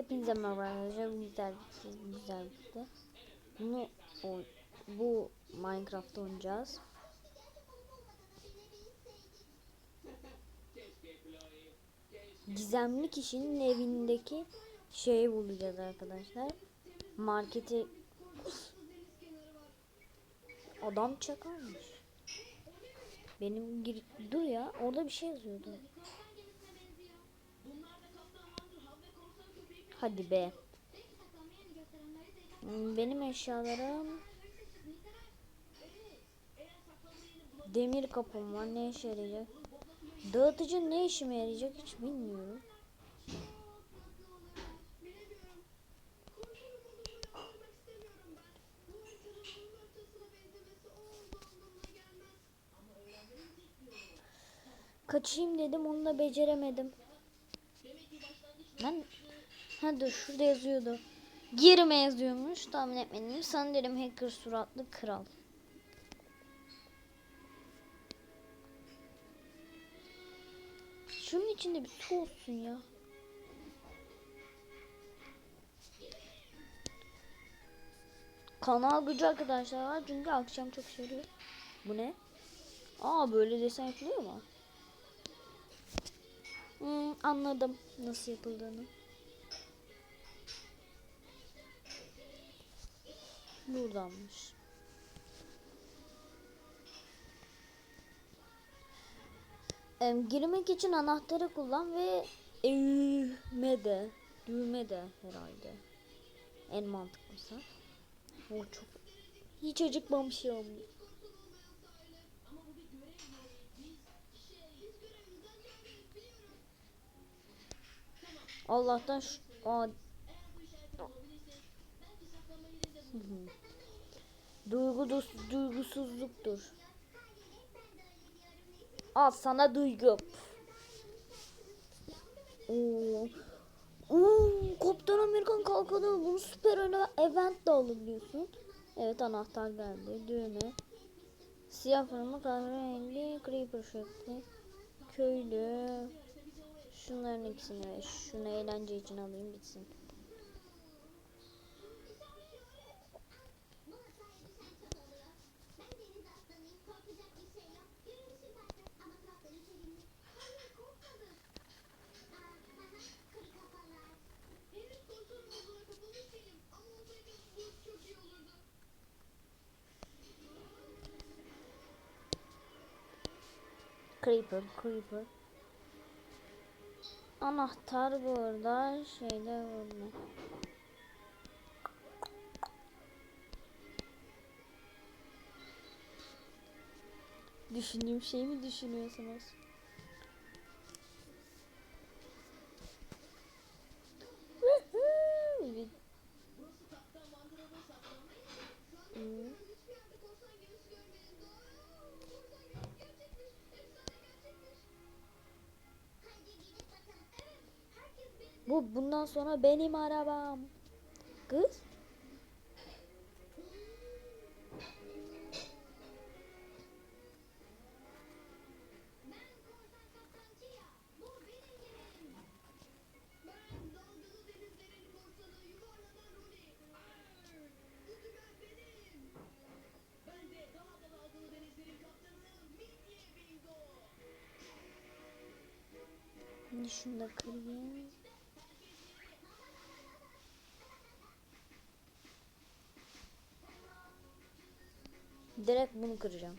Hepinize merhaba arkadaşlar. Bu güzel bir güzel bir video. Bunu o, bu Minecraft oynayacağız. Gizemli kişinin evindeki şeyi bulacağız arkadaşlar. Marketi adam çakarmış. Benim gir dur ya orada bir şey yazıyordu. Hadi be. Benim eşyalarım demir kapım var. Ne işe yarayacak? Dağıtıcı ne işime yarayacak hiç bilmiyorum. Kaçayım dedim onu da beceremedim. Ben ha dur şurada yazıyordu. Girme yazıyormuş tahmin etmedim. Sanırım hacker suratlı kral. Şunun içinde bir su olsun ya. Kanal gücü arkadaşlar var çünkü akşam çok söylüyor. Bu ne? Aa böyle desen yapılıyor mu? Hmm, anladım nasıl yapıldığını. Buradanmış. Em, girmek için anahtarı kullan ve düğme de, düğme de herhalde. En mantıklısı. O çok hiç acıkmamışım. Allah'tan şu Aa. Duygu duygusuzluktur. Al sana duygu. Oo. Oo, Kaptan Amerikan kalkanı bunu süper öne event de alabiliyorsun. Evet anahtar geldi. Düğme. Siyah fırma kahverengi creeper şekli. Köylü. Şunların ikisini ve şunu eğlence için alayım bitsin. Creeper, creeper. Anahtar burada, şeyde burada. Düşündüğüm şeyi mi düşünüyorsunuz? Bu bundan sonra benim arabam. Kız. Şunu da kırayım. Direkt bunu kıracağım.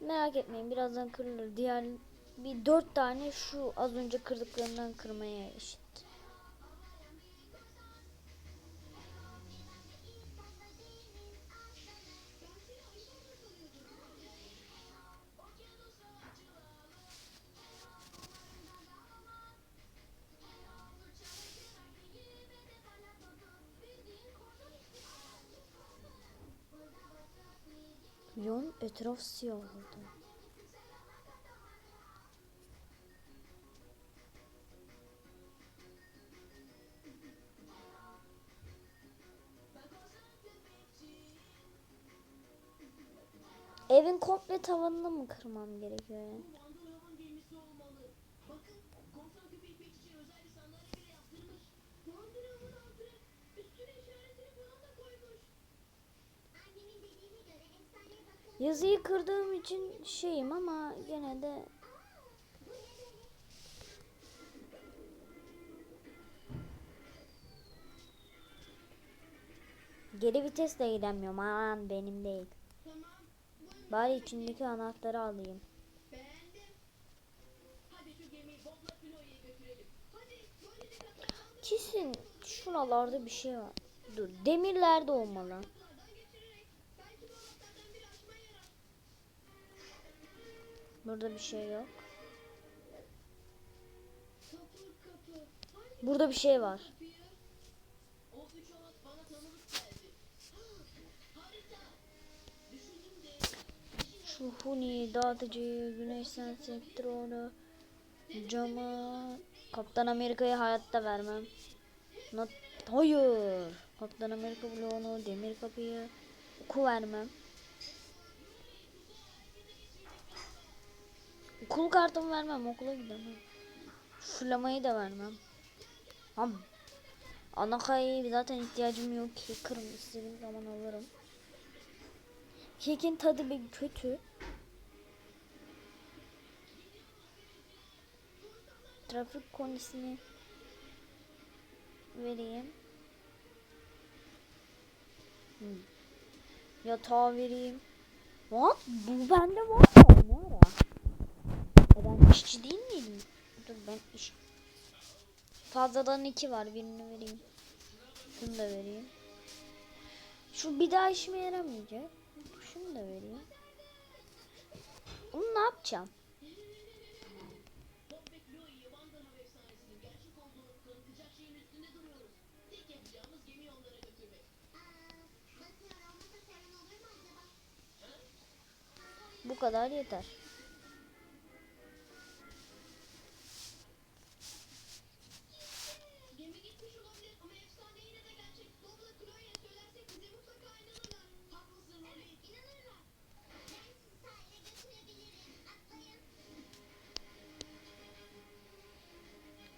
Merak etmeyin birazdan kırılır. Diğer bir dört tane şu az önce kırdıklarından kırmaya eşit. Yon etraf siyah oldu. Evin komple tavanını mı kırmam gerekiyor yani? Yazıyı kırdığım için şeyim ama gene de Geri vitesle gidemiyorum. Aman benim değil. Bari içindeki anahtarı alayım. Kesin şuralarda bir şey var. Dur demirlerde olmalı. Burada bir şey yok. Burada bir şey var. Şu Huni dağıtıcı güneş sen sektörü cama Kaptan Amerika'yı hayatta vermem. Not Hayır. Kaptan Amerika bloğunu, demir kapıyı oku vermem. Okul kartımı vermem, okula gidemem. Flamayı da vermem. Am Anakayı zaten ihtiyacım yok ki. Kırım istediğim zaman alırım. Kekin tadı bir kötü. Trafik konisini vereyim. Hmm. Yatağı vereyim. What? Bu bende var mı? Ne ara? Ben işçi değil miydim? Dur ben iş... Fazladan iki var. Birini vereyim. Şunu da vereyim. Şu bir daha işime yaramayacak. Şunu da vereyim. Bunu ne yapacağım? Bu kadar yeter.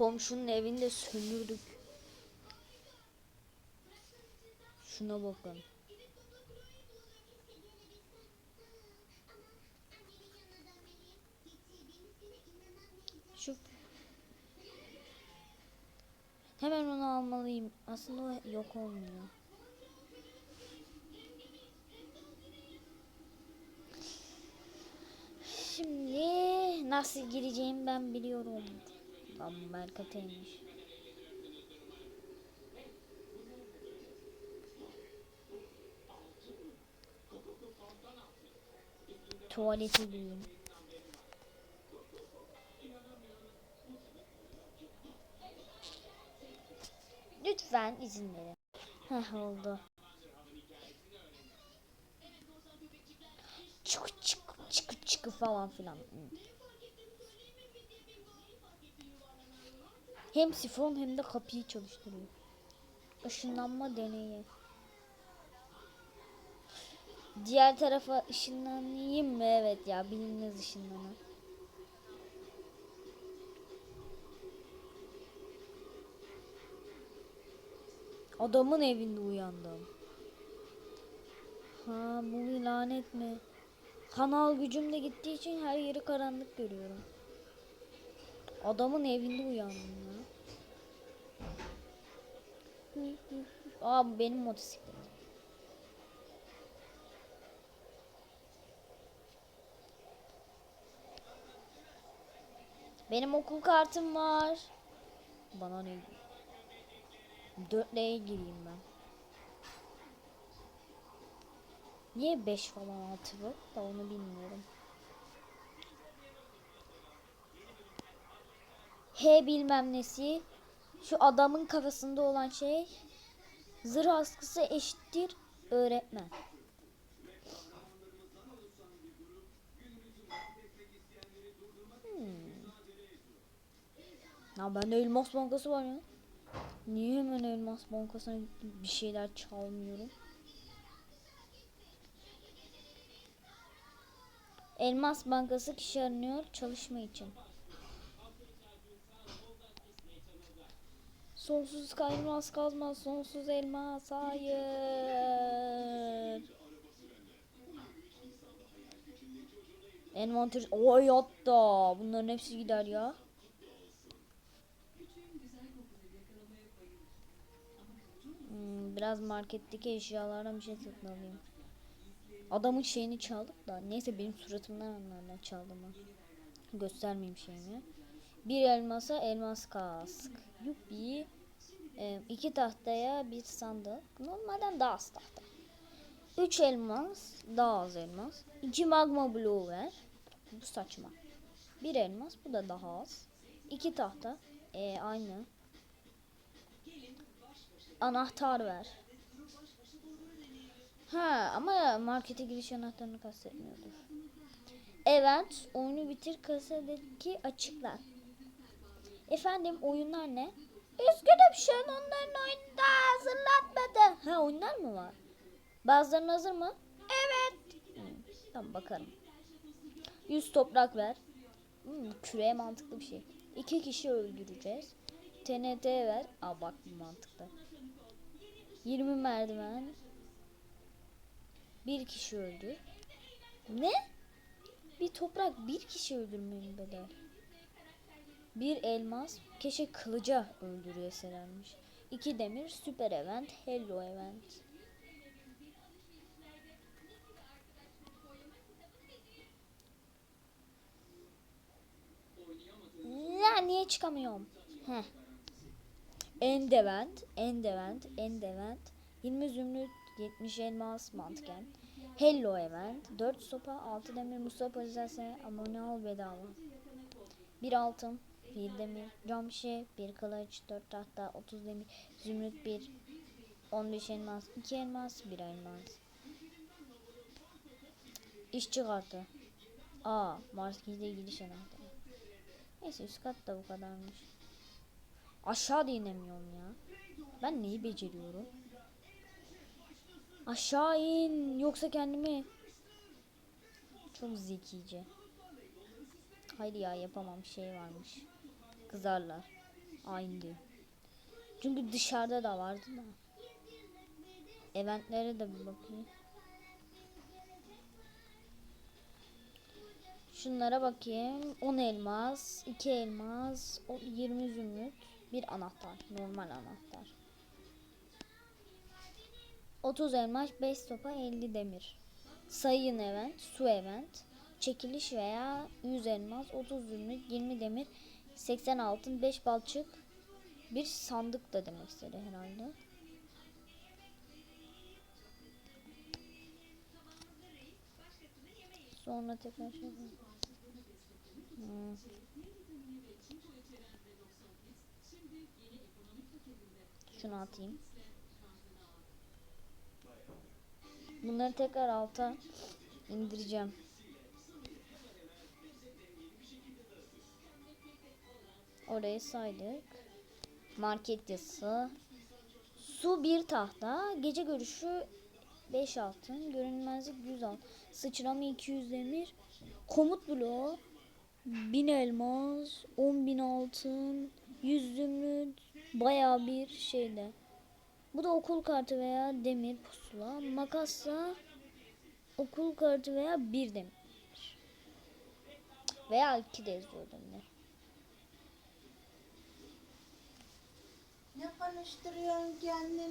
Komşunun evinde sömürdük. Şuna bakın. Şu Hemen onu almalıyım. Aslında o yok olmuyor. Şimdi nasıl gireceğimi ben biliyorum. Lan Berkat'ıymış. Tuvalete gireyim. Lütfen izin verin. Heh oldu. Çık çık çık çık falan filan. Hem sifon hem de kapıyı çalıştırıyor. Işınlanma deneyi. Diğer tarafa ışınlanayım mı? Evet ya bilinmez ışınlanır. Adamın evinde uyandım. Ha bu bir lanet mi? Kanal gücüm de gittiği için her yeri karanlık görüyorum. Adamın evinde uyandım. Aa bu benim motosiklet. Benim okul kartım var. Bana ne? Dörtlüğe gireyim ben. Niye 5 falan 6 yok da onu bilmiyorum. H bilmem nesi. Şu adamın kafasında olan şey. Zırh askısı eşittir öğretmen. Hmm. Ya bende elmas bankası var ya. Niye hemen elmas bankasına bir şeyler çalmıyorum? Elmas bankası kişi aranıyor çalışma için. Sonsuz kaymaz kazmaz sonsuz elmas hayır. Envanter... Oy hatta. Bunların hepsi gider ya. Hmm, biraz marketteki eşyalardan bir şey satın alayım. Adamın şeyini çaldık da. Neyse benim suratımdan anlarlar çaldığımı. Göstermeyeyim şeyimi. Bir elmasa elmas kask. Yuppi. Ee, iki tahtaya bir sandık. Normalden daha az tahta. Üç elmas. Daha az elmas. İki magma bloğu ver. Bu saçma. Bir elmas. Bu da daha az. İki tahta. Ee, aynı. Anahtar ver. Ha ama markete giriş anahtarını kastetmiyordur. Evet, oyunu bitir kasadaki açıklar. Efendim oyunlar ne? Üzgünüm şu an onların oyunu daha hazırlatmadı. Ha oyunlar mı var? Bazılarının hazır mı? Evet. Hmm, tamam bakarım. 100 toprak ver. Hmm, küreye mantıklı bir şey. İki kişi öldüreceğiz. TNT ver. Aa bak bu mantıklı. 20 merdiven. Bir kişi öldü. Ne? Bir toprak bir kişi öldürmenin bedel. Bir elmas keşke kılıca öldürüyorselermiş. İki demir süper event hello event. Ya niye çıkamıyorum? Heh. End event, end event, end event. 20 zümrüt, 70 elmas mantıken. Hello event, 4 sopa, 6 demir, Mustafa Özel'se abone ol bedava. 1 altın, 1 demir, cam şişe, 1 kılıç, 4 tahta, 30 demir, zümrüt 1, 15 elmas, 2 elmas, 1 elmas. İşçi kartı. Aa, markete gidiş anahtarı. Neyse üst kat da bu kadarmış. Aşağı inemiyorum ya. Ben neyi beceriyorum? Aşağı in yoksa kendimi çok zekice. Haydi ya yapamam şey varmış. Kızarlar. Aynı. Çünkü dışarıda da vardı da. Eventlere de bir bakayım. Şunlara bakayım. 10 elmas, 2 elmas, o- 20 zümrüt, bir anahtar. Normal anahtar. 30 elmas, 5 sopa, 50 demir. Sayın event, su event, çekiliş veya 100 elmas, 30 zümrüt, 20 demir, 80 altın, 5 balçık, bir sandık da demek istedi herhalde. Sonra tekrar şey. Hmm. Şunu atayım. Bunları tekrar alta indireceğim. Orayı saydık. Market yazısı. Su bir tahta. Gece görüşü 5 altın. Görünmezlik 100 altın. Sıçrama 200 demir. Komut bloğu 1000 elmas, 10.000 altın, 100 zümrüt, bayağı bir şeyde. Bu da okul kartı veya demir pusula. Makasla okul kartı veya bir demir. Veya iki de yazıyor demir. Ne konuşturuyorsun kendini?